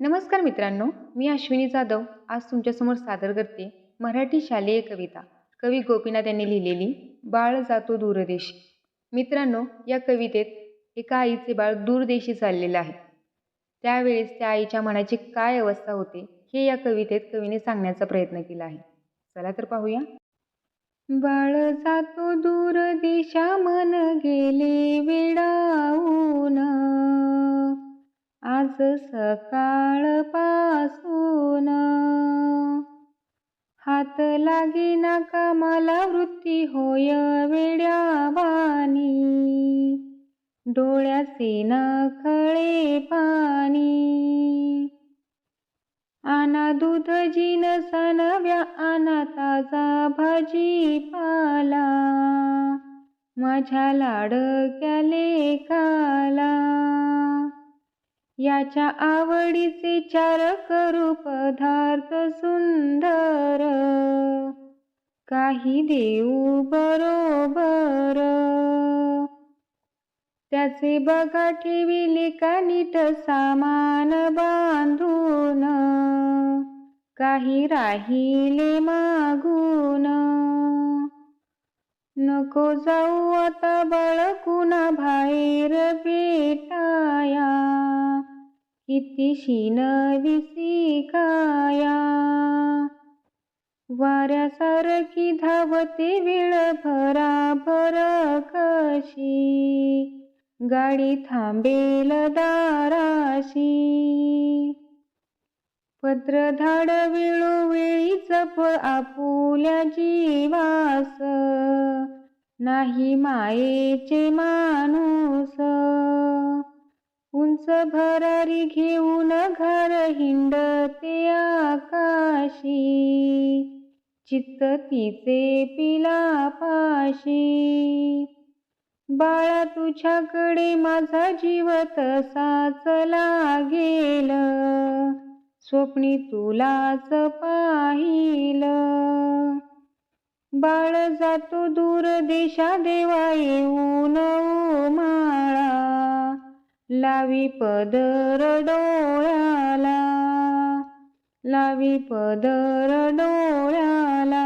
नमस्कार मित्रांनो मी अश्विनी जाधव. आज तुमच्यासमोर सादर करते मराठी शालेय कविता. कवी गोपीनाथ यांनी लिहिलेली बाळ जातो दूरदेशी. मित्रांनो या कवितेत एका आईचे बाळ दूरदेशी चाललेलं आहे. त्यावेळेस त्या आईच्या मनाची काय अवस्था होते हे या कवितेत कवीने सांगण्याचा प्रयत्न केला आहे. चला तर पाहूया. बाळ जातो दूर देशा मन गे आज सकाळपासून. हात लागेना कामाला वृत्ती होय वेड्यावानी डोळ्याचे नखळे पाणी आना दूध जिनस नव्या आना ताजा भाजीपाला माझ्या लाडक्या लेखाला याच्या आवडीचे चार करू पदार्थ सुंदर. काही देऊ बरोबर. त्याचे बघा ठेविले का नीट सामान बांधून. काही राहिले मागून. नको जाऊ आता बाळकुना बाहेर भेटाया. किती शीन विसिकाया। वाऱ्यासारखी धावते वेळ भराभर कशी गाडी थांबेल दाराशी। पत्रधाड वेळोवेळी जप आपुल्या जीवास। नाही मायेचे माणूस। उंच भरारी घेऊन घर हिंडते आकाशी. चित्त तिचे पिलापाशी. बाळा तुझ्याकडे माझा जीव तसाच लागेल. स्वप्नी तुलाच पाहिल. बाळ जातो दूर देशा देवा येऊन माळा. लावी पदर डोळ्याला लावी पदर डोळ्याला